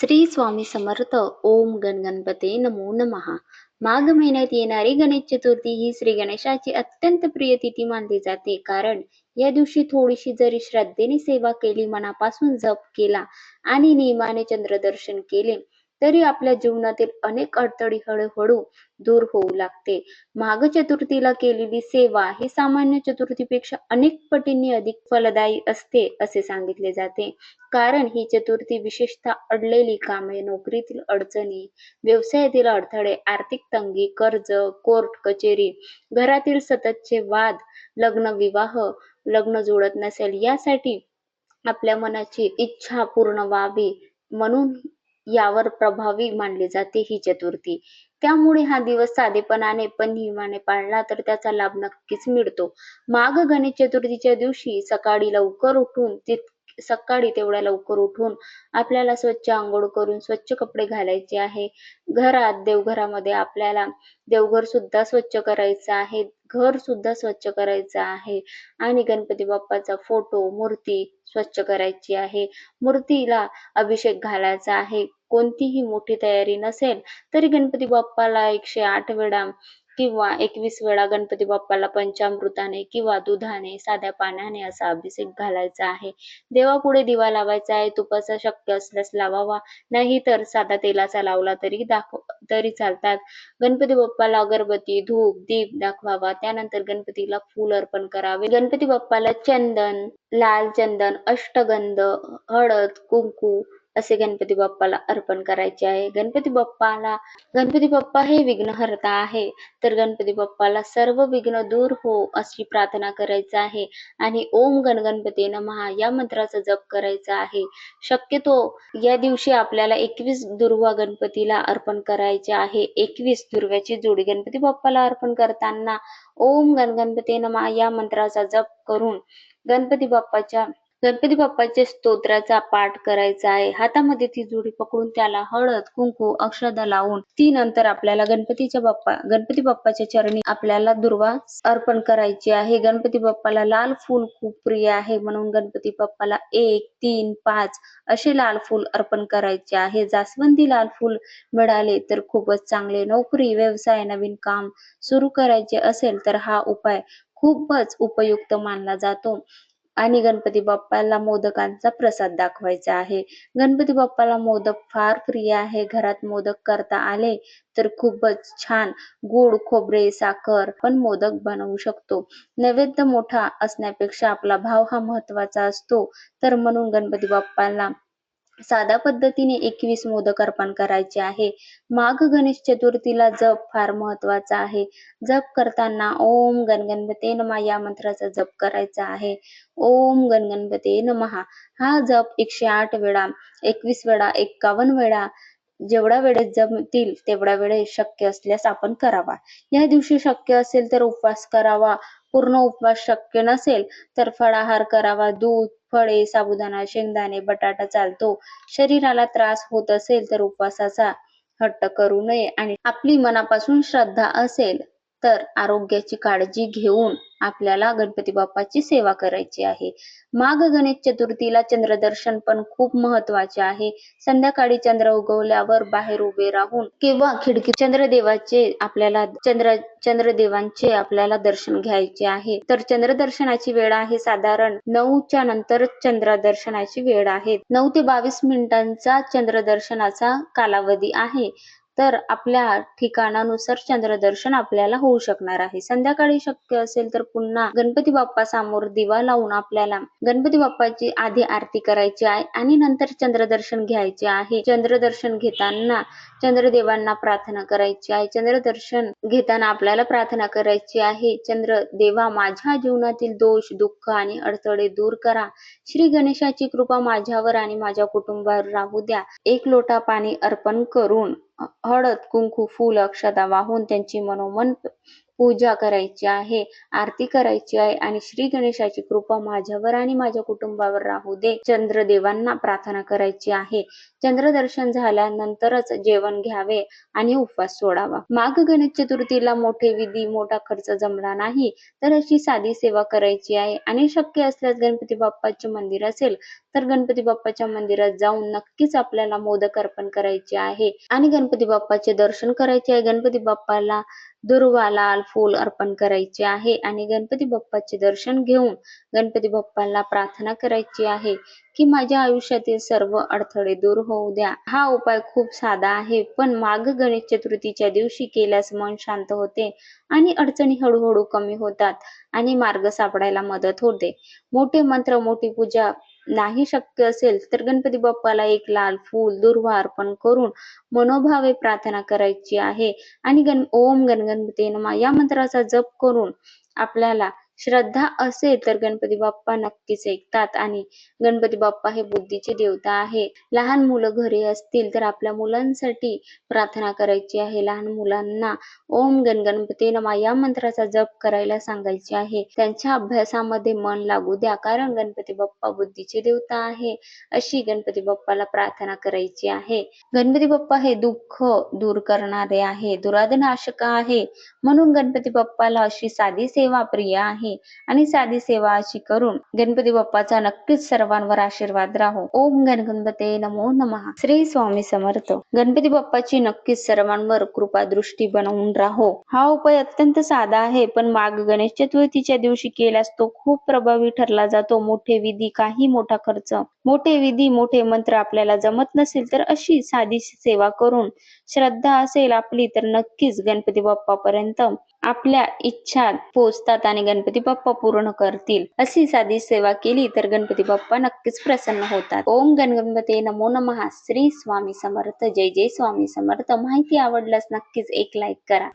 श्री स्वामी समर्थ ओम गणगणपते नमो नमहा माघ महिन्यात येणारी गणेश चतुर्थी ही श्री गणेशाची अत्यंत प्रिय तिथी मानली जाते कारण या दिवशी थोडीशी जरी श्रद्धेने सेवा केली मनापासून जप केला आणि नियमाने चंद्रदर्शन केले तरी आपल्या जीवनातील अनेक अडचणी हळूहळू दूर होऊ लागते. माघ चतुर्थीला केलेली सेवा ही सामान्य चतुर्थीपेक्षा अनेक पटींनी अधिक फलदायी असते असे सांगितले जाते. कारण ही चतुर्थी विशेषतः अडलेली कामे नोकरीतील अडचणी व्यवसायातील अडथळे आर्थिक तंगी कर्ज कोर्ट कचेरी घरातील सततचे वाद लग्न विवाह लग्न जुळत नसेल यासाठी आपल्या मनाची इच्छा पूर्ण व्हावी म्हणून यावर प्रभावी मानली जाते ही चतुर्थी. त्यामुळे हा दिवस साधेपणाने पण नियमाने पाळला तर त्याचा लाभ नक्कीच मिळतो. माघ गणेश चतुर्थीच्या दिवशी सकाळी लवकर उठून सकाळी तेवढ्या लवकर उठून आपल्याला स्वच्छ आंघोळ करून स्वच्छ कपडे घालायचे आहे. घरात देवघरामध्ये आपल्याला देवघर सुद्धा स्वच्छ करायचं आहे. घर सुद्धा स्वच्छ करायचं आहे. आणि गणपती बाप्पाचा फोटो मूर्ती स्वच्छ करायची आहे. मूर्तीला अभिषेक घालायचा आहे. कोणतीही मोठी तयारी नसेल तरी गणपती बाप्पाला एकशे आठ वेळा किंवा एकवीस वेळा गणपती बाप्पाला पंचामृताने किंवा दुधाने साध्या पाण्याने असा अभिषेक घालायचा आहे. देवापुढे दिवा लावायचा आहे. तुपाचा शक्य असल्यास लावावा. नाही तर साधा तेलाचा लावला तरी दाखव तरी चालतात. गणपती बाप्पाला अगरबत्ती धूप दीप दाखवावा. त्यानंतर गणपतीला फूल अर्पण करावे. गणपती बाप्पाला चंदन लाल चंदन अष्टगंध हळद कुंकू असे गणपती बाप्पाला अर्पण करायचे आहे. गणपती बाप्पाला गणपती बाप्पा हे विघ्नहर्ता आहे. तर गणपती बाप्पाला सर्व विघ्न दूर हो अशी प्रार्थना करायची आहे. आणि ओम गणगणपती नमहा या मंत्राचा जप करायचा आहे. शक्यतो या दिवशी आपल्याला एकवीस दुर्वा गणपतीला अर्पण करायचे आहे. एकवीस दुर्व्याची जोडी गणपती बाप्पाला अर्पण करताना ओम गणगणपती नमा या मंत्राचा जप करून गणपती बाप्पाच्या गणपती बाप्पाच्या स्तोत्राचा पाठ करायचा आहे. हातामध्ये ती जुडी पकडून त्याला हळद कुंकू अक्षदा लावून ती नंतर आपल्याला गणपतीच्या बाप्पा गणपती बाप्पाच्या चरणी आपल्याला दुर्वा अर्पण करायची आहे. गणपती बाप्पाला लाल फूल खूप प्रिय आहे. म्हणून गणपती बाप्पाला एक तीन पाच असे लाल फूल अर्पण करायचे आहे. जास्वंदी लाल फूल मिळाले तर खूपच चांगले. नोकरी व्यवसाय नवीन काम सुरू करायचे असेल तर हा उपाय खूपच उपयुक्त मानला जातो. आणि गणपती बाप्पाला मोदकांचा प्रसाद दाखवायचा आहे. गणपती बाप्पाला मोदक फार प्रिय आहे. घरात मोदक करता आले तर खूपच छान. गोड खोबरे साखर पण मोदक बनवू शकतो. नैवेद्य मोठा असण्यापेक्षा आपला भाव हा महत्त्वाचा असतो. तर म्हणून गणपती बाप्पाला साध्या पद्धतीने एकवीस मोदक अर्पण करायचे आहे. माघ गणेश चतुर्थीला जप फार महत्त्वाचा आहे. जप करताना ओम गणगणपते नमा या मंत्राचा जप करायचा आहे. ओम गणगणपते नमहा हा जप एकशे आठ वेळा एकवीस वेळा एक्कावन्न वेळा जेवढ्या वेळेस जमतील तेवढ्या वेळेस शक्य असल्यास आपण करावा. या दिवशी शक्य असेल तर उपवास करावा. पूर्ण उपवास शक्य नसेल तर फळाहार करावा. दूध फळे साबुदाणा शेंगदाणे बटाटा चालतो. शरीराला त्रास होत असेल तर उपवासाचा हट्ट करू नये. आणि आपली मनापासून श्रद्धा असेल तर आरोग्याची काळजी घेऊन आपल्याला गणपती बाप्पाची सेवा करायची आहे. माघ गणेश चतुर्थीला चंद्रदर्शन पण खूप महत्त्वाचे आहे. संध्याकाळी चंद्र उगवल्यावर बाहेर उभे राहून किंवा खिडकी चंद्रदेवाचे आपल्याला चंद्र चंद्रदेवांचे आपल्याला दर्शन घ्यायचे आहे. तर चंद्रदर्शनाची वेळ आहे साधारण नऊच्या नंतर चंद्रदर्शनाची वेळ आहे. नऊ ते बावीस मिनिटांचा चंद्रदर्शनाचा कालावधी आहे. तर आपल्या ठिकाणानुसार चंद्रदर्शन आपल्याला होऊ शकणार आहे. संध्याकाळी शक्य असेल तर पुन्हा गणपती बाप्पा समोर दिवा लावून आपल्याला गणपती बाप्पाची आधी आरती करायची आहे आणि नंतर चंद्रदर्शन घ्यायचे आहे. चंद्रदर्शन घेताना चंद्रदेवांना प्रार्थना करायची आहे. चंद्रदर्शन घेताना आपल्याला प्रार्थना करायची आहे चंद्र देवा माझ्या जीवनातील दोष दुःख आणि अडथळे दूर करा. श्री गणेशाची कृपा माझ्यावर आणि माझ्या कुटुंबावर राहू द्या. एक लोटा पाणी अर्पण करून हळद कुंकू फूल अक्षता वाहून त्यांची मनोमन पूजा करायची आहे आरती करायची आहे आणि श्री गणेशाची कृपा माझ्यावर आणि माझ्या कुटुंबावर राहू दे. चंद्रदेवांना प्रार्थना करायची आहे. चंद्रदर्शन झाल्यानंतरच जेवण घ्यावे आणि उपवास सोडावा. माघ गणेश चतुर्थीला मोठे विधी मोठा खर्च जमला नाही तर अशी साधी सेवा करायची आहे. आणि शक्य असल्यास गणपती बाप्पाचे मंदिर असेल तर गणपती बाप्पाच्या मंदिरात जाऊन नक्कीच आपल्याला मोदक अर्पण करायचे आहे. आणि गणपती बाप्पाचे दर्शन करायचे आहे. गणपती बाप्पाला दुर्वा लाल फूल अर्पण करायचे आहे आणि गणपती बाप्पाचे दर्शन घेऊन गणपती बाप्पाला प्रार्थना करायची आहे की माझ्या आयुष्यातील सर्व अडथळे दूर होऊ द्या. हा उपाय खूप साधा आहे पण माघ गणेश चतुर्थीच्या दिवशी केल्यास मन शांत होते आणि अडचणी हळूहळू कमी होतात आणि मार्ग सापडायला मदत होते. मोठे मंत्र मोठी पूजा नाही शक्य असेल तर गणपती बाप्पाला एक लाल फूल दुर्वा अर्पण करून मनोभावे प्रार्थना करायची आहे. आणि गण ओम गणगणपती नमा या मंत्राचा जप करून आपल्याला श्रद्धा असेल तर गणपती बाप्पा नक्कीच ऐकतात आणि गणपती बाप्पा हे बुद्धीचे देवता आहे लहान मुलं घरी असतील तर आपल्या मुलांसाठी प्रार्थना करायची आहे. लहान मुलांना ओम गणगणपती नमा या मंत्राचा जप करायला सांगायचे आहे. त्यांच्या अभ्यासामध्ये मन लागू द्या कारण गणपती बाप्पा बुद्धीचे देवता आहे अशी गणपती बाप्पाला प्रार्थना करायची आहे. गणपती बाप्पा हे दुःख दूर करणारे आहे दुराधनाशक आहे. म्हणून गणपती बाप्पाला अशी साधी सेवा प्रिय आहे. आणि साधी सेवा अशी करून गणपती बाप्पाचा नक्कीच सर्वांवर आशीर्वाद राहो. ओम गणगणपते नमो नमः. श्री स्वामी समर्थ. गणपती बाप्पाची नक्कीच सर्वांवर कृपा दृष्टी बनवून राहो. हा उपाय अत्यंत साधा आहे पण माग गणेश चतुर्थीच्या दिवशी केल्यास तो खूप प्रभावी ठरला जातो. मोठे विधी काही मोठा खर्च. मोठे विधी मोठे मंत्र आपल्याला जमत नसेल तर अशी साधी सेवा करून श्रद्धा असेल आपली तर नक्कीच गणपती बाप्पापर्यंत आपल्या इच्छा पोचतात आणि गणपती बाप्पा पूर्ण करतील. अशी साधी सेवा केली तर गणपती बाप्पा नक्कीच प्रसन्न होतात. ओम गणगणपते नमो नमः. श्री स्वामी समर्थ. जय जय स्वामी समर्थ. माहिती आवडल्यास नक्कीच एक लाईक करा.